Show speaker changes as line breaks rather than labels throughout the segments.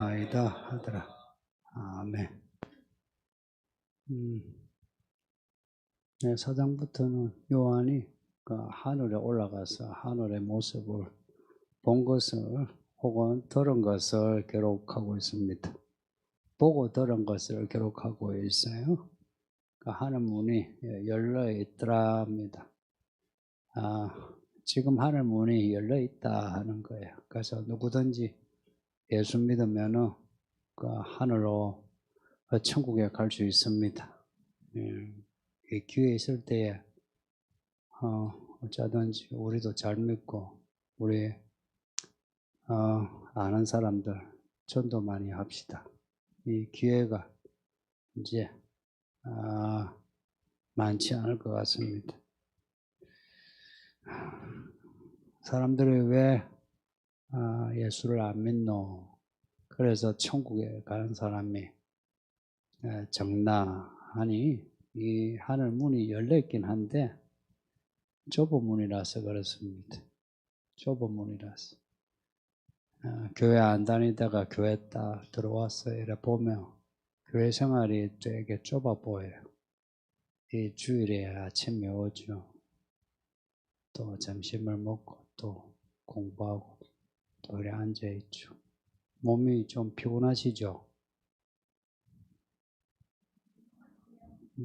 아이다 하더라. 아멘. 음, 네, 사장부터는 요한이 그 하늘에 올라가서 하늘의 모습을 본 것을 혹은 들은 것을 기록하고 있습니다. 보고 들은 것을 기록하고 있어요. 그 하늘 문이 열려 있더라 합니다. 아, 지금 하늘 문이 열려 있다 하는 거예요. 그래서 누구든지 예수 믿으면은 그 하늘로 천국에 갈 수 있습니다. 예, 기회 있을 때에 어, 어쩌든지 우리도 잘 믿고 우리 어, 아는 사람들 전도 많이 합시다. 이 기회가 이제 아, 많지 않을 것 같습니다. 사람들이 왜 아, 예수를 안 믿노? 그래서 천국에 가는 사람이 정나 하니 이 하늘 문이 열려 있긴 한데 좁은 문이라서 그렇습니다. 좁은 문이라서 아, 교회 안 다니다가 교회 딱 들어왔어 이래 보면 교회 생활이 되게 좁아 보여요. 이 주일에 아침에 오죠. 또 점심을 먹고 또 공부하고 또 이래 앉아있죠. 몸이 좀 피곤하시죠?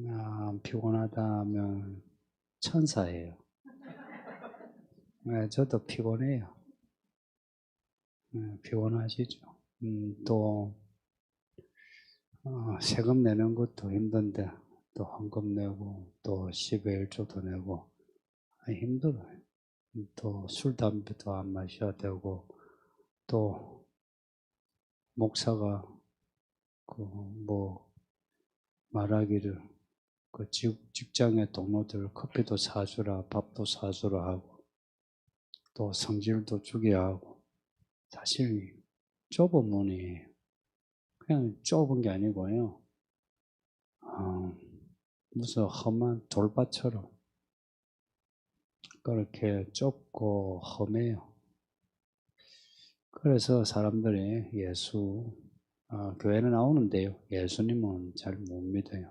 아, 피곤하다 하면 천사예요. 네, 저도 피곤해요. 네, 피곤하시죠? 음, 또 어, 세금 내는 것도 힘든데 또 헌금 내고 또 10회 1조도 내고 아, 힘들어요. 또 술, 담배도 안 마셔야 되고 또 목사가 그 뭐 말하기를 그 직장의 동료들 커피도 사주라 밥도 사주라 하고 또 성질도 죽여야 하고 사실 좁은 문이 그냥 좁은 게 아니고요 어, 무슨 험한 돌밭처럼 그렇게 좁고 험해요. 그래서 사람들이 예수 어, 교회는 나오는데요. 예수님은 잘 못 믿어요.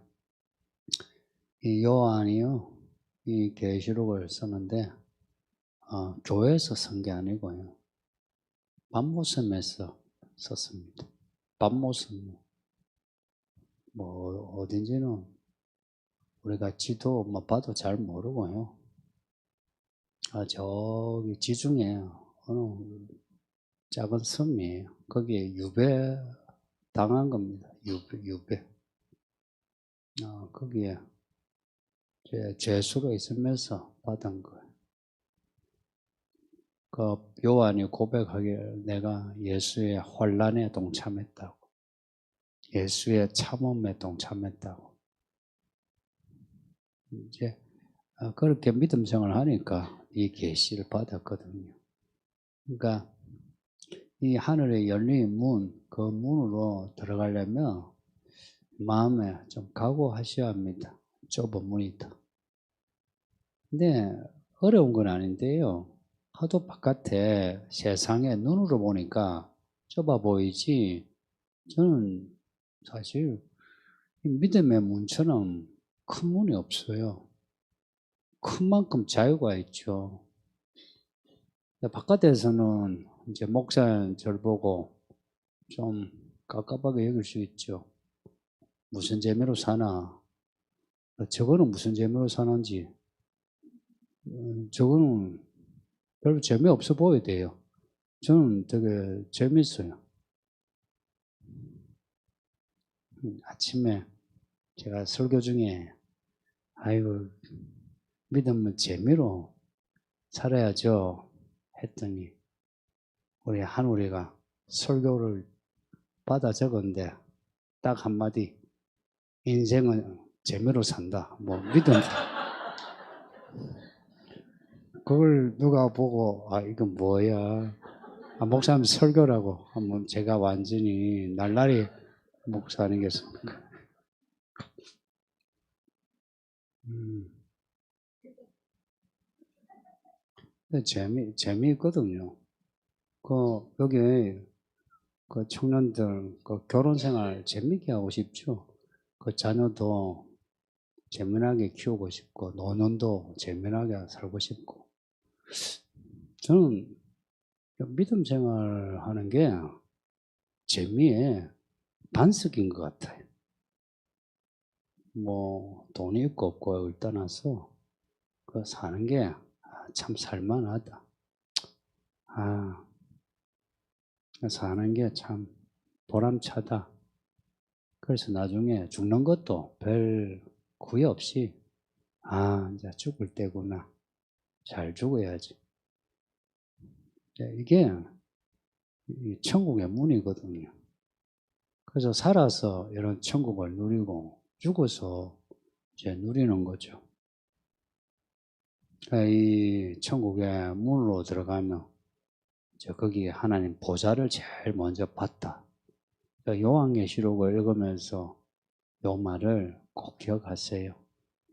이 요한이요, 이 계시록을 쓰는데 어, 교회에서 쓴 게 아니고요. 밤모섬에서 썼습니다. 밤모섬 뭐 어딘지는 우리가 지도 뭐 봐도 잘 모르고요. 아, 저기 지중해 어느 작은 섬이에요. 거기에 유배 당한 겁니다. 유배, 유배. 어, 거기에 제, 죄수가 있으면서 받은 거예요. 그 요한이 고백하기를 내가 예수의 환란에 동참했다고. 예수의 참음에 동참했다고. 이제 어, 그렇게 믿음 생활을 하니까 이 계시를 받았거든요. 그러니까 이 하늘에 열린 문, 그 문으로 들어가려면 마음에 좀 각오하셔야 합니다. 좁은 문이다. 근데 어려운 건 아닌데요. 하도 바깥에 세상에 눈으로 보니까 좁아 보이지, 저는 사실 믿음의 문처럼 큰 문이 없어요. 큰 만큼 자유가 있죠. 바깥에서는 이제 목사는 저를 보고 좀 깝깝하게 여길 수 있죠. 무슨 재미로 사나? 저거는 무슨 재미로 사는지. 음, 저거는 별로 재미없어 보여야 돼요. 저는 되게 재밌어요. 음, 아침에 제가 설교 중에 아이고 믿음은 재미로 살아야죠. 했더니 우리 한우리가 설교를 받아 적었는데 딱 한마디 인생은 재미로 산다. 뭐 믿음. 그걸 누가 보고 아 이건 뭐야? 아, 목사님 설교라고 하면 제가 완전히 날라리 목사 아니겠습니까? 음. 재미, 재미있거든요. 그, 여기, 그 청년들 그 결혼 생활 재밌게 하고 싶죠. 그 자녀도 재미나게 키우고 싶고 노년도 재미나게 살고 싶고 저는 믿음 생활하는 게 재미에 반석인 것 같아요. 뭐 돈이 있고 없고를 떠나서 그 사는 게 참 살만하다. 아 사는 게 참 보람차다. 그래서 나중에 죽는 것도 별 구애 없이 아 이제 죽을 때구나. 잘 죽어야지. 네, 이게 이 천국의 문이거든요. 그래서 살아서 이런 천국을 누리고 죽어서 이제 누리는 거죠. 이 천국의 문으로 들어가면 이제 거기에 하나님 보좌를 제일 먼저 봤다. 그러니까 요한계시록을 읽으면서 요 말을 꼭 기억하세요.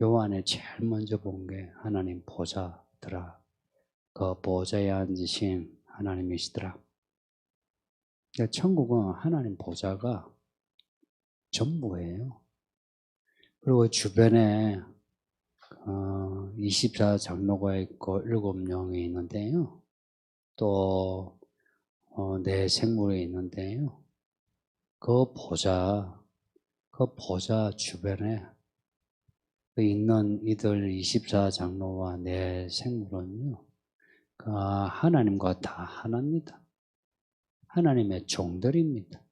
요 안에 제일 먼저 본 게 하나님 보좌더라. 그 보좌에 앉으신 하나님이시더라. 그러니까 천국은 하나님 보좌가 전부예요. 그리고 주변에 어, 24장로가 있고 7명이 있는데요. 또 어, 네 생물이 있는데요. 그 보좌, 그 보좌 주변에 그 있는 이들 24장로와 네 생물은요. 그 하나님과 다 하나입니다. 하나님의 종들입니다.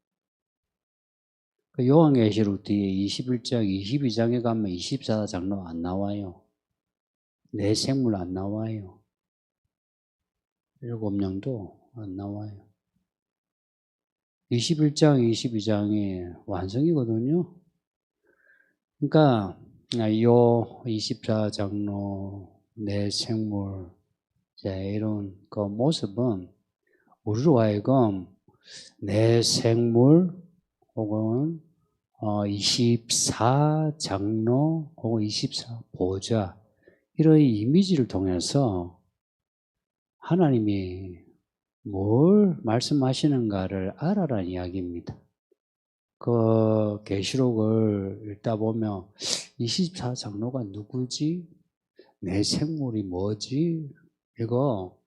그 요한계시록 뒤에 21장, 22장에 가면 24장로 안 나와요. 내 생물 안 나와요. 일곱 명도 안 나와요. 21장, 22장이 완성이거든요. 그러니까 요 24장로 내 생물 이런 그 모습은 우리로 하여금 내 생물 혹은 어, 24장로 혹은 24보좌 이런 이미지를 통해서 하나님이 뭘 말씀하시는가를 알아라는 이야기입니다. 그 계시록을 읽다 보면 24장로가 누구지? 내 생물이 뭐지? 이거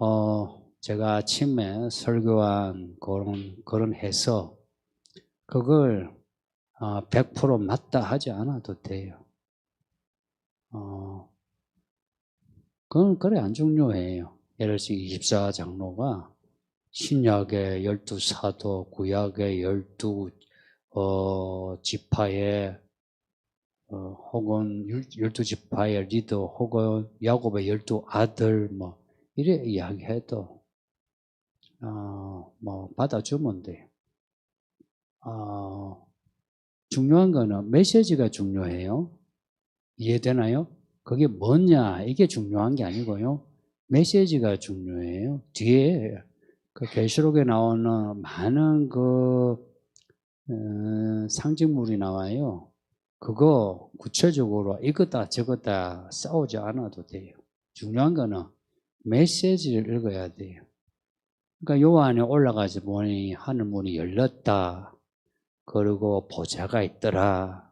어 제가 아침에 설교한 그런 그런 해서 그걸 100% 어, 맞다 하지 않아도 돼요. 어, 그건 그래 안 중요해요. 예를 들어서 24장로가 신약의 12사도, 구약의 12 어, 지파의 어, 혹은 12지파의 리더 혹은 야곱의 12 아들 뭐 이래 이야기해도 어, 뭐 받아주면 돼요. 어, 중요한 거는 메시지가 중요해요. 이해되나요? 그게 뭐냐 이게 중요한 게 아니고요. 메시지가 중요해요. 뒤에 그 계시록에 나오는 많은 그 어, 상징물이 나와요. 그거 구체적으로 이거다 저거다 싸우지 않아도 돼요. 중요한 거는 메시지를 읽어야 돼요. 그러니까 요 안에 올라가서 보니 하늘 문이 열렸다. 그리고 보좌가 있더라.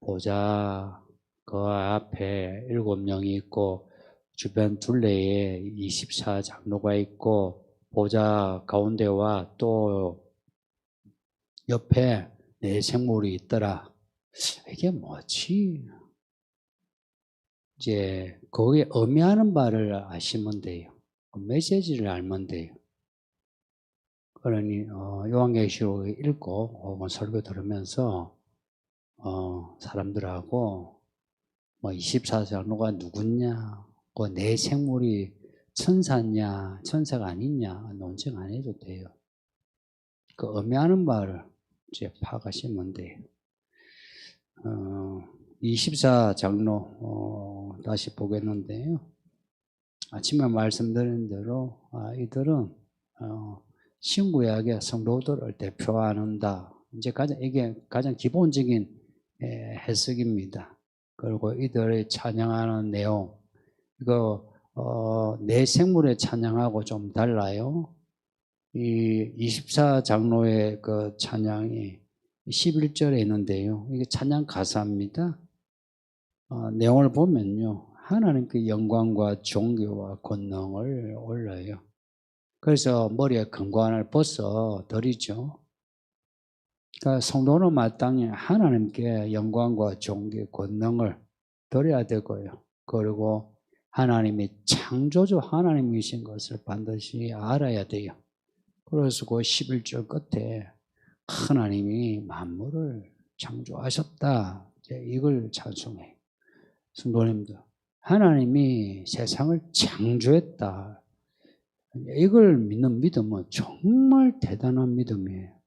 보좌 그 앞에 일곱 명이 있고 주변 둘레에 24 장로가 있고 보좌 가운데와 또 옆에 네 생물이 있더라. 이게 뭐지? 이제 거기에 의미하는 바를 아시면 돼요. 그 메시지를 알면 돼요. 그러니 어, 요한계시록 읽고 혹은 설교 들으면서 어, 사람들하고 뭐 24장로가 누구냐, 그내 생물이 천사냐, 천사가 아니냐 논쟁 안 해도 돼요. 그 의미하는 바를 이제 파악하시면 돼요. 어, 24장로 어, 다시 보겠는데요. 아침에 말씀드린 대로 아, 이들은 어, 신구약의 성도들을 대표하는다. 이제 가장 이게 가장 기본적인 해석입니다. 그리고 이들의 찬양하는 내용 이거 어, 내 생물의 찬양하고 좀 달라요. 이 24장로의 그 찬양이 11절에 있는데요. 이게 찬양 가사입니다. 어, 내용을 보면요. 하나님께 영광과 존귀와 권능을 올려요. 그래서 머리에 금관을 벗어 드리죠. 그러니까 성도는 마땅히 하나님께 영광과 존귀, 권능을 드려야 되고요. 그리고 하나님이 창조주 하나님이신 것을 반드시 알아야 돼요. 그래서 그 11절 끝에 하나님이 만물을 창조하셨다. 이걸 찬송해요. 성도님들. 하나님이 세상을 창조했다. 이걸 믿는 믿음은 정말 대단한 믿음이에요.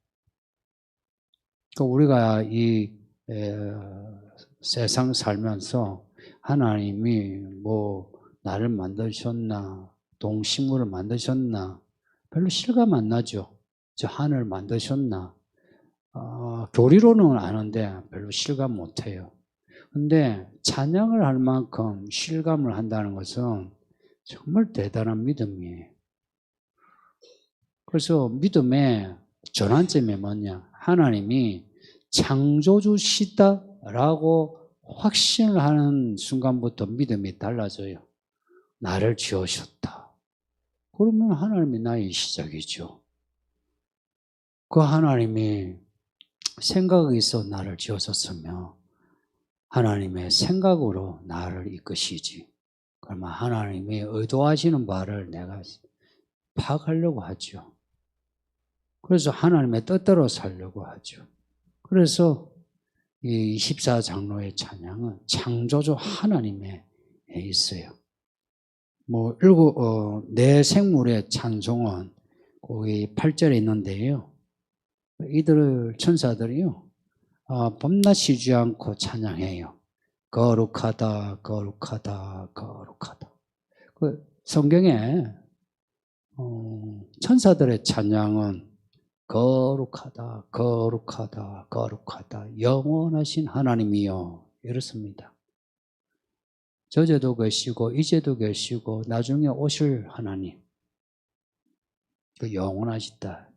그러니까 우리가 이 에, 세상 살면서 하나님이 뭐 나를 만드셨나, 동식물을 만드셨나, 별로 실감 안 나죠. 저 하늘 만드셨나. 어, 교리로는 아는데 별로 실감 못 해요. 근데 찬양을 할 만큼 실감을 한다는 것은 정말 대단한 믿음이에요. 그래서 믿음의 전환점이 뭐냐? 하나님이 창조주시다라고 확신을 하는 순간부터 믿음이 달라져요. 나를 지으셨다. 그러면 하나님이 나의 시작이죠. 그 하나님이 생각이 있어 나를 지으셨으며 하나님의 생각으로 나를 이끄시지. 그러면 하나님이 의도하시는 바를 내가 파악하려고 하죠. 그래서 하나님의 뜻대로 살려고 하죠. 그래서 이 24장로의 찬양은 창조주 하나님에 있어요. 뭐 일곱 어, 내 생물의 찬송은 거기 8절에 있는데요. 이들 천사들이요. 어, 밤낮 쉬지 않고 찬양해요. 거룩하다, 거룩하다, 거룩하다. 그 성경에 어, 천사들의 찬양은 거룩하다, 거룩하다, 거룩하다, 영원하신 하나님이요. 이렇습니다. 저제도 계시고, 이제도 계시고, 나중에 오실 하나님. 그 영원하시다.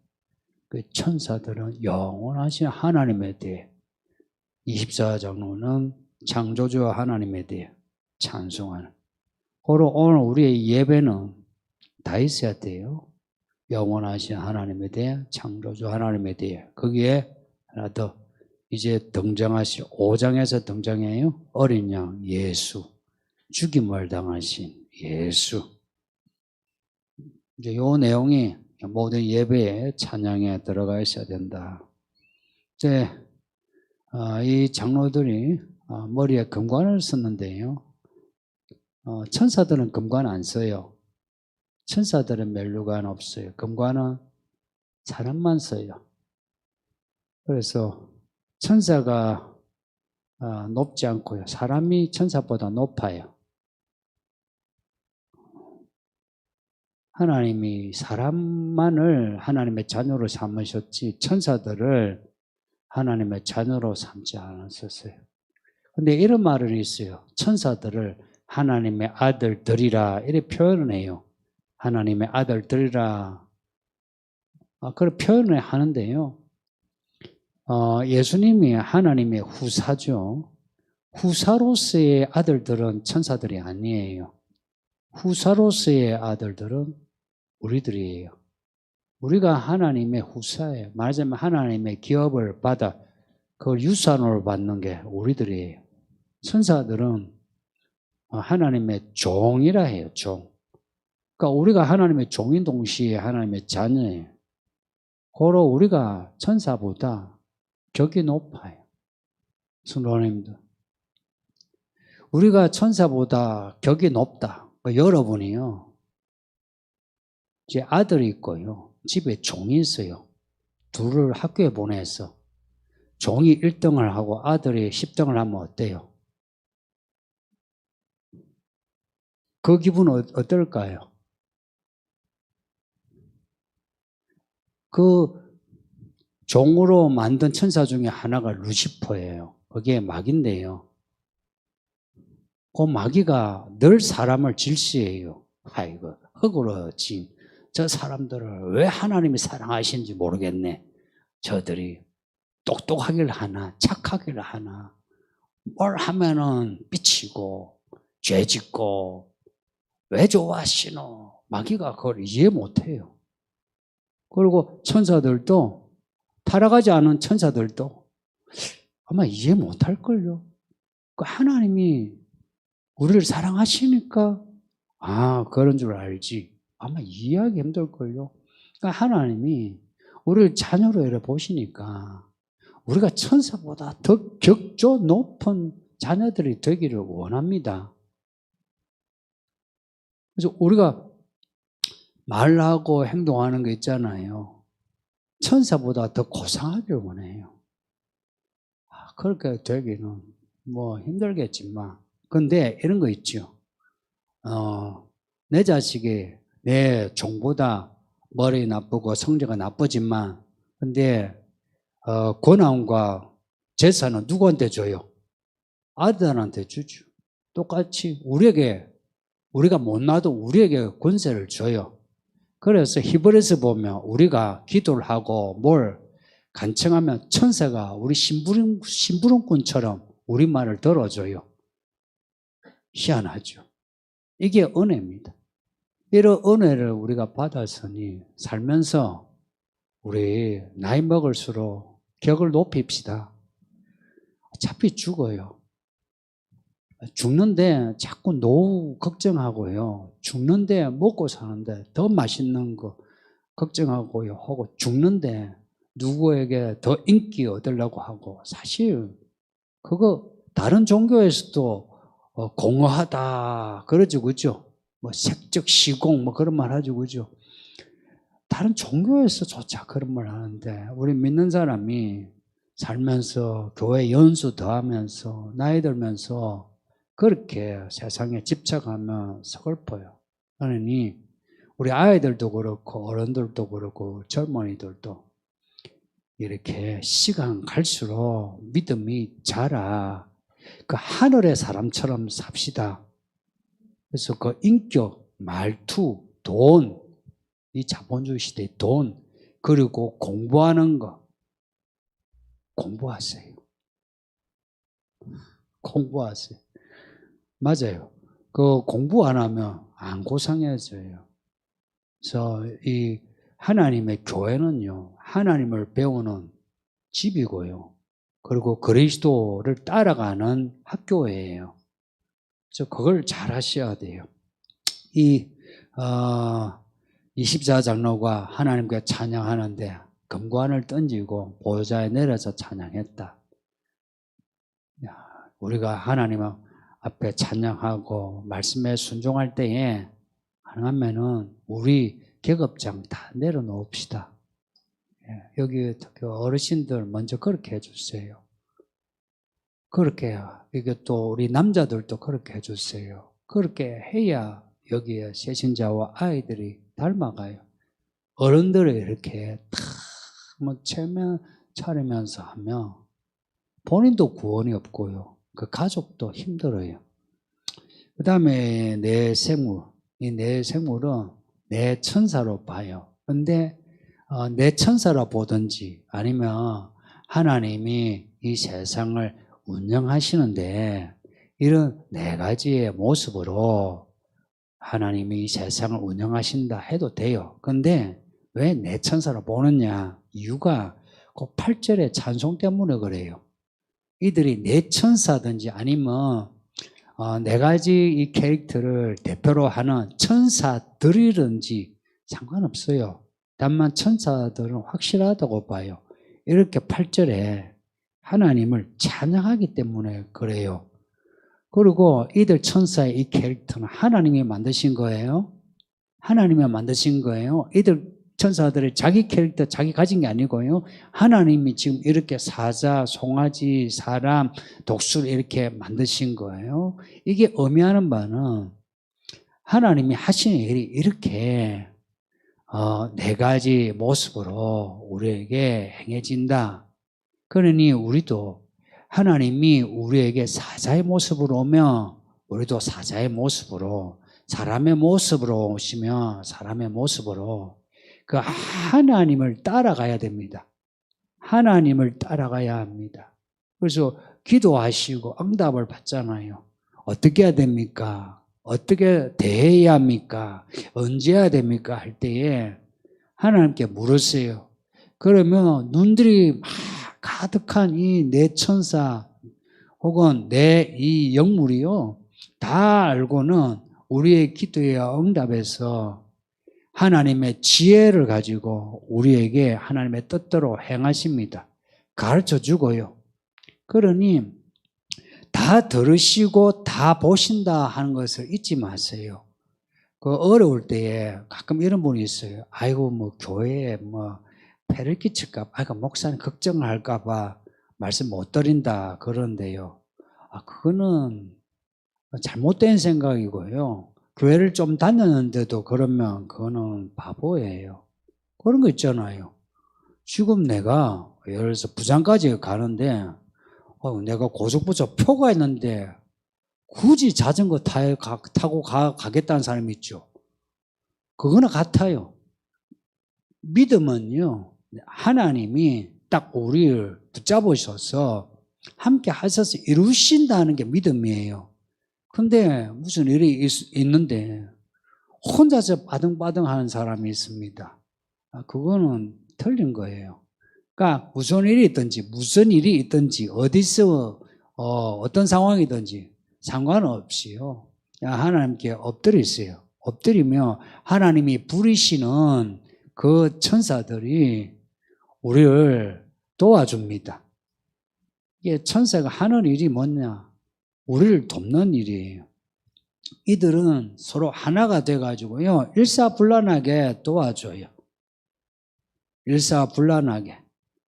그 천사들은 영원하신 하나님에 대해 24장로는 창조주 하나님에 대해 찬송하는. 고로 오늘 우리의 예배는 다 있어야 돼요. 영원하신 하나님에 대해 창조주 하나님에 대해 거기에 하나 더 이제 등장하실 5장에서 등장해요. 어린 양 예수 죽임을 당하신 예수 이제 요 내용이 모든 예배에 찬양에 들어가 있어야 된다. 이제 어, 이 장로들이 어, 머리에 금관을 썼는데요. 어, 천사들은 금관 안 써요. 천사들은 멜루관 없어요. 금관은 사람만 써요. 그래서 천사가 높지 않고요. 사람이 천사보다 높아요. 하나님이 사람만을 하나님의 자녀로 삼으셨지 천사들을 하나님의 자녀로 삼지 않았었어요. 근데 이런 말은 있어요. 천사들을 하나님의 아들들이라 이렇게 표현을 해요. 하나님의 아들들이라 아, 그런 표현을 하는데요. 어, 예수님이 하나님의 후사죠. 후사로서의 아들들은 천사들이 아니에요. 후사로서의 아들들은 우리들이에요. 우리가 하나님의 후사예요. 말하자면 하나님의 기업을 받아 그걸 유산으로 받는 게 우리들이에요. 천사들은 하나님의 종이라 해요, 종. 그러니까 우리가 하나님의 종인 동시에 하나님의 자녀예요. 고로 우리가 천사보다 격이 높아요. 성도님들. 우리가 천사보다 격이 높다. 그러니까 여러분이요. 제 아들이 있고요. 집에 종이 있어요. 둘을 학교에 보내서 종이 1등을 하고 아들이 10등을 하면 어때요? 그 기분은 어떨까요? 그 종으로 만든 천사 중에 하나가 루시퍼예요. 그게 마귀인데요. 그 마귀가 늘 사람을 질시해요. 아이고, 흙으로 진 저 사람들을 왜 하나님이 사랑하시는지 모르겠네. 저들이 똑똑하길 하나, 착하길 하나, 뭘 하면은 삐치고, 죄 짓고, 왜 좋아하시노? 마귀가 그걸 이해 못해요. 그리고 천사들도, 타락하지 않은 천사들도 아마 이해 못할걸요. 그 하나님이 우리를 사랑하시니까, 아, 그런 줄 알지. 아마 이해하기 힘들걸요. 그러니까 하나님이 우리를 자녀로 이래 보시니까 우리가 천사보다 더 격조 높은 자녀들이 되기를 원합니다. 그래서 우리가 말하고 행동하는 거 있잖아요. 천사보다 더 고상하길 원해요. 아, 그렇게 되기는 뭐 힘들겠지만, 근데 이런 거 있죠. 어, 내 자식이 내 종보다 머리 나쁘고 성적이 나쁘지만, 근데 어, 권한과 재산은 누구한테 줘요? 아들한테 주죠. 똑같이 우리에게 우리가 못 놔도 우리에게 권세를 줘요. 그래서 히브리서 보면 우리가 기도를 하고 뭘 간청하면 천사가 우리 심부름, 심부름꾼처럼 우리 말을 들어줘요. 희한하죠. 이게 은혜입니다. 이런 은혜를 우리가 받았으니 살면서 우리 나이 먹을수록 격을 높입시다. 어차피 죽어요. 죽는데 자꾸 노후 걱정하고요. 죽는데 먹고 사는데 더 맛있는 거 걱정하고요. 하고 죽는데 누구에게 더 인기 얻으려고 하고 사실 그거 다른 종교에서도 어, 공허하다 그러죠. 그죠? 뭐 색적 시공 뭐 그런 말 하죠. 그죠? 다른 종교에서조차 그런 말 하는데 우리 믿는 사람이 살면서 교회 연수 더하면서 나이 들면서 그렇게 세상에 집착하면 서글퍼요. 그러니 우리 아이들도 그렇고 어른들도 그렇고 젊은이들도 이렇게 시간 갈수록 믿음이 자라 그 하늘의 사람처럼 삽시다. 그래서 그 인격, 말투, 돈, 이 자본주의 시대의 돈, 그리고 공부하는 거, 공부하세요. 공부하세요. 맞아요. 그 공부 안 하면 안 고상해져요. 그래서 이 하나님의 교회는요, 하나님을 배우는 집이고요. 그리고 그리스도를 따라가는 학교예요. 그래서 그걸 잘 하셔야 돼요. 이, 어, 24장로가 하나님께 찬양하는데 금관을 던지고 보좌에 내려서 찬양했다. 야, 우리가 하나님 앞에 찬양하고 말씀에 순종할 때에 가능하면은 우리 계급장 다 내려놓읍시다. 예, 여기 특히 어르신들 먼저 그렇게 해주세요. 그렇게 이게 또 우리 남자들도 그렇게 해주세요. 그렇게 해야 여기에 세신자와 아이들이 닮아가요. 어른들을 이렇게 탁뭐 체면 차리면서 하면 본인도 구원이 없고요. 그 가족도 힘들어요. 그 다음에 내 생물, 이 내 생물은 내 천사로 봐요. 근데 어, 내 천사로 보든지 아니면 하나님이 이 세상을 운영하시는데 이런 네 가지의 모습으로 하나님이 이 세상을 운영하신다 해도 돼요. 근데 왜 내 천사로 보느냐? 이유가 그 8절의 찬송 때문에 그래요. 이들이 내 천사든지 아니면 어, 네 가지 이 캐릭터를 대표로 하는 천사들이든지 상관없어요. 다만 천사들은 확실하다고 봐요. 이렇게 8절에 하나님을 찬양하기 때문에 그래요. 그리고 이들 천사의 이 캐릭터는 하나님이 만드신 거예요. 하나님이 만드신 거예요. 이들 천사들의 자기 캐릭터 자기 가진 게 아니고요. 하나님이 지금 이렇게 사자, 송아지, 사람, 독수리 이렇게 만드신 거예요. 이게 의미하는 바는 하나님이 하시는 일이 이렇게 어, 네 가지 모습으로 우리에게 행해진다. 그러니 우리도 하나님이 우리에게 사자의 모습으로 오면 우리도 사자의 모습으로 사람의 모습으로 오시면 사람의 모습으로 그 하나님을 따라가야 됩니다. 하나님을 따라가야 합니다. 그래서 기도하시고 응답을 받잖아요. 어떻게 해야 됩니까? 어떻게 대해야 합니까? 언제 해야 됩니까? 할 때에 하나님께 물으세요. 그러면 눈들이 막 가득한 이 내 천사 혹은 내 이 영물이요. 다 알고는 우리의 기도에 응답해서 하나님의 지혜를 가지고 우리에게 하나님의 뜻대로 행하십니다. 가르쳐 주고요. 그러니 다 들으시고 다 보신다 하는 것을 잊지 마세요. 그 어려울 때에 가끔 이런 분이 있어요. 아이고 뭐 교회에 뭐 폐를 끼칠까 봐, 아이고 목사님 걱정할까 봐 말씀 못 드린다 그런데요. 아 그거는 잘못된 생각이고요. 교회를 좀 다녔는데도 그러면 그거는 바보예요. 그런 거 있잖아요. 지금 내가 예를 들어서 부산까지 가는데 어, 내가 고속버스 표가 있는데 굳이 자전거 타, 가, 타고 가, 가겠다는 사람이 있죠. 그거는 같아요. 믿음은요, 하나님이 딱 우리를 붙잡으셔서 함께 하셔서 이루신다는 게 믿음이에요. 근데 무슨 일이 있, 있는데 혼자서 바등바등 하는 사람이 있습니다. 아, 그거는 틀린 거예요. 그러니까 무슨 일이 있든지 무슨 일이 있든지 어디서 어, 떤 상황이든지 상관없이요. 하나님께 엎드리세요. 엎드리며 하나님이 부리시는 그 천사들이 우리를 도와줍니다. 이게 천사가 하는 일이 뭐냐? 우리를 돕는 일이에요. 이들은 서로 하나가 돼가지고요. 일사불란하게 도와줘요. 일사불란하게.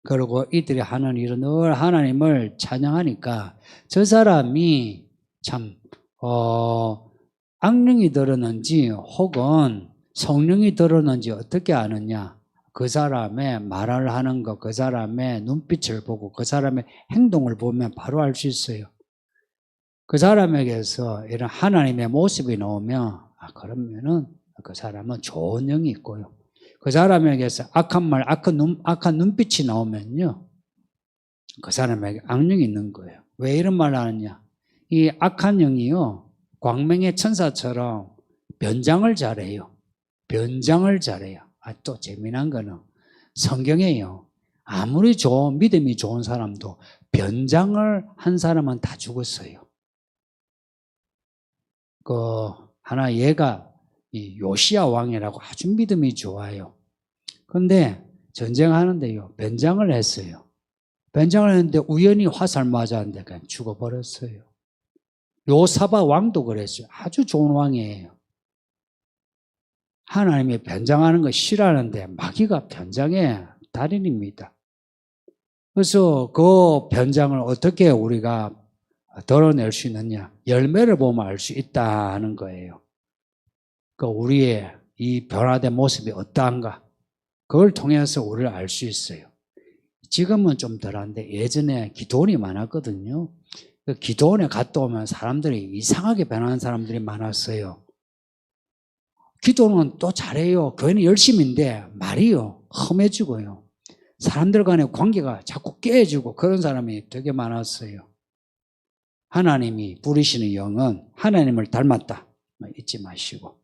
그리고 이들이 하는 일은 늘 하나님을 찬양하니까 저 사람이 참, 어, 악령이 들었는지 혹은 성령이 들었는지 어떻게 아느냐. 그 사람의 말을 하는 것, 그 사람의 눈빛을 보고 그 사람의 행동을 보면 바로 알 수 있어요. 그 사람에게서 이런 하나님의 모습이 나오면, 아, 그러면은 그 사람은 좋은 영이 있고요. 그 사람에게서 악한 말, 악한, 눈, 악한 눈빛이 나오면요. 그 사람에게 악령이 있는 거예요. 왜 이런 말을 하느냐. 이 악한 영이요. 광명의 천사처럼 변장을 잘해요. 변장을 잘해요. 아, 또 재미난 거는 성경에요. 아무리 좋은, 믿음이 좋은 사람도 변장을 한 사람은 다 죽었어요. 그, 하나 얘가 이 요시야 왕이라고 아주 믿음이 좋아요. 근데 전쟁하는데요. 변장을 했어요. 변장을 했는데 우연히 화살 맞았는데 그냥 죽어버렸어요. 요사바 왕도 그랬어요. 아주 좋은 왕이에요. 하나님이 변장하는 거 싫어하는데 마귀가 변장의 달인입니다. 그래서 그 변장을 어떻게 우리가 덜어낼 수 있느냐? 열매를 보면 알 수 있다는 거예요. 그 우리의 이 변화된 모습이 어떠한가? 그걸 통해서 우리를 알 수 있어요. 지금은 좀 덜한데 예전에 기도원이 많았거든요. 그 기도원에 갔다 오면 사람들이 이상하게 변하는 사람들이 많았어요. 기도는 또 잘해요. 교회는 열심인데 말이요. 험해지고요. 사람들 간의 관계가 자꾸 깨지고 그런 사람이 되게 많았어요. 하나님이 부리시는 영은 하나님을 닮았다. 뭐 잊지 마시고.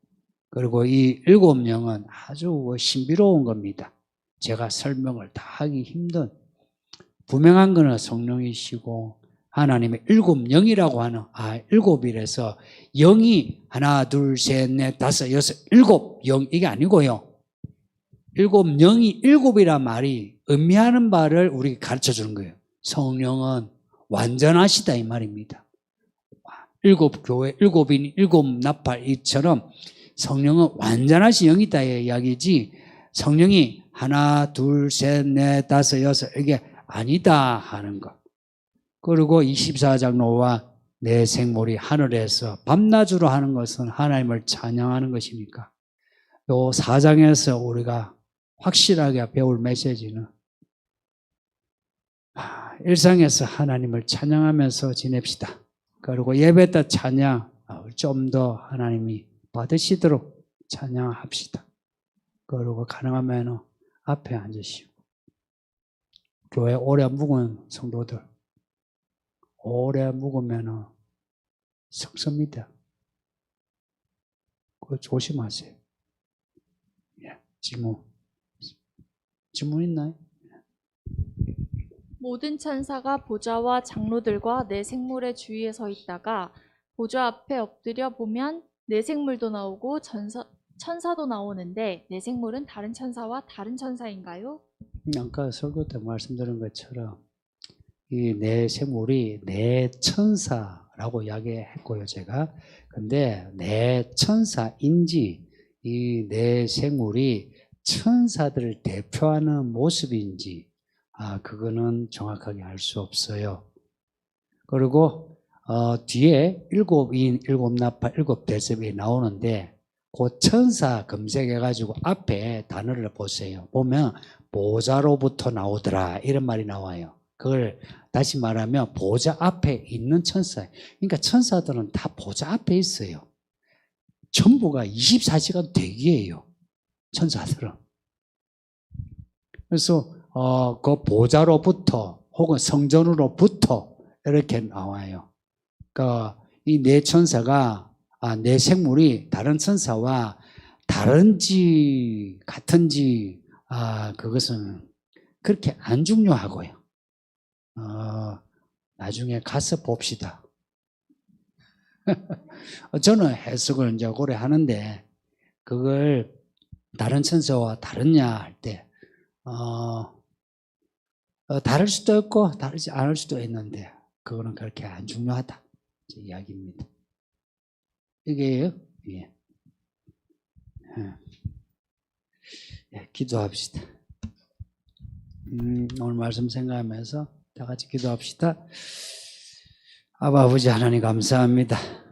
그리고 이 일곱 영은 아주 신비로운 겁니다. 제가 설명을 다 하기 힘든 분명한 거는 성령이시고 하나님의 일곱 영이라고 하는 아 일곱이라서 영이 하나 둘 셋 넷 다섯 여섯 일곱 영 이게 아니고요. 일곱 영이 일곱이란 말이 의미하는 바를 우리에게 가르쳐 주는 거예요. 성령은 완전하시다 이 말입니다. 일곱 교회, 일곱인, 일곱 나팔 이처럼 성령은 완전하신 영이다의 이야기지 성령이 하나, 둘, 셋, 넷, 다섯, 여섯 이게 아니다 하는 것. 그리고 24장 노와 내 생물이 하늘에서 밤낮으로 하는 것은 하나님을 찬양하는 것이니까 요 4장에서 우리가 확실하게 배울 메시지는 일상에서 하나님을 찬양하면서 지냅시다. 그리고 예배 때 찬양 좀 더 하나님이 받으시도록 찬양합시다. 그리고 가능하면 앞에 앉으시고 교회 오래 묵은 성도들 오래 묵으면 성습니다. 그거 조심하세요. 예, 질문. 질문 있나요?
모든 천사가 보좌와 장로들과 내 생물의 주위에 서 있다가 보좌 앞에 엎드려 보면 내 생물도 나오고 천사, 천사도 나오는데 내 생물은 다른 천사와 다른 천사인가요?
아까 설교 때 말씀드린 것처럼 이 내 생물이 내 천사라고 이야기했고요, 제가. 근데 내 천사인지 이 내 생물이 천사들을 대표하는 모습인지 아 그거는 정확하게 알 수 없어요. 그리고 어, 뒤에 일곱 인, 일곱 나팔, 일곱 대접이 나오는데 그 천사 검색해가지고 앞에 단어를 보세요. 보면 보좌로부터 나오더라 이런 말이 나와요. 그걸 다시 말하면 보좌 앞에 있는 천사. 그러니까 천사들은 다 보좌 앞에 있어요. 전부가 24시간 대기예요. 천사들은. 그래서 어, 그 보좌로부터 혹은 성전으로부터 이렇게 나와요. 그러니까 이네 천사가 아, 내 생물이 다른 천사와 다른지 같은지 아, 그것은 그렇게 안 중요하고요. 어, 나중에 가서 봅시다. 저는 해석을 이제 오래 하는데 그걸 다른 천사와 다르냐 할 때, 어, 어, 다를 수도 있고 다르지 않을 수도 있는데 그거는 그렇게 안 중요하다. 제 이야기입니다. 이게요? 예. 예. 예, 기도합시다. 음, 오늘 말씀 생각하면서 다 같이 기도합시다. 아버지 하나님 감사합니다.